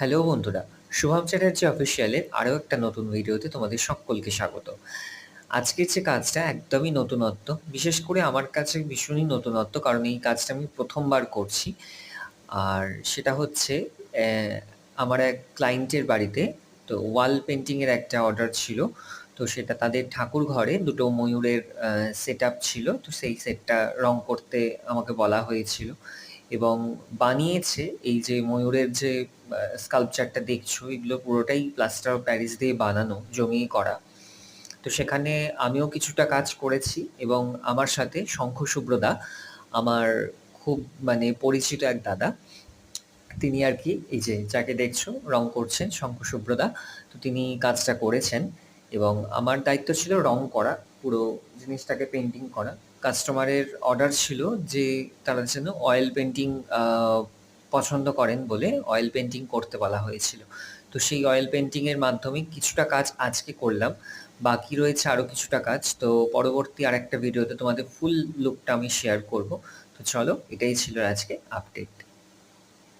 Hello বন্ধুরা, শুভম চ্যাটার্জি অফিসিয়ালের আরও একটা নতুন ভিডিওতে তোমাদের সকলকে স্বাগত। আজকের যে কাজটা একদমই নতুনত্ব। বিশেষ করে আমার কাছে ভীষণই নতুনত্ব কারণ এই কাজটা আমি প্রথমবার করছি। আর সেটা হচ্ছে আমার এক ক্লায়েন্টের বাড়িতে তো ওয়াল পেন্টিংয়ের একটা অর্ডার ছিল। তো সেটা তাদের ঠাকুর ঘরে দুটো ময়ূরের সেটআপ ছিল। তো সেই সেটটা রং করতে আমাকে বলা হয়েছিল এবং বানিয়েছে এই যে ময়ূরের যে স্কাল্পচারটা দেখছ এগুলো পুরোটাই প্লাস্টার অফ প্যারিস দিয়ে বানানো, জমিয়ে করা। তো সেখানে আমিও কিছুটা কাজ করেছি এবং আমার সাথে শঙ্খ সুব্রদা আমার খুব মানে পরিচিত এক দাদা। তিনি আর কি এই যে যাকে দেখছ রং করছেন শঙ্খ সুব্রদা। তো তিনি কাজটা করেছেন এবং আমার দায়িত্ব ছিল রং করা, পুরো জিনিসটাকে পেন্টিং করা। কাস্টমারের অর্ডার ছিল যে তারা যেন অয়েল পেন্টিং পছন্দ করেন বলে অয়েল পেন্টিং করতে বলা হয়েছিল। তো সেই অয়েল পেইন্টিং এর মাধ্যমে কিছুটা কাজ আজকে করলাম। বাকি রয়েছে আরও কিছুটা কাজ। তো পরবর্তী আরেকটা ভিডিওতে তোমাদের ফুল লুকটা আমি শেয়ার করব। তো চলো এটাই ছিল আজকে আপডেট।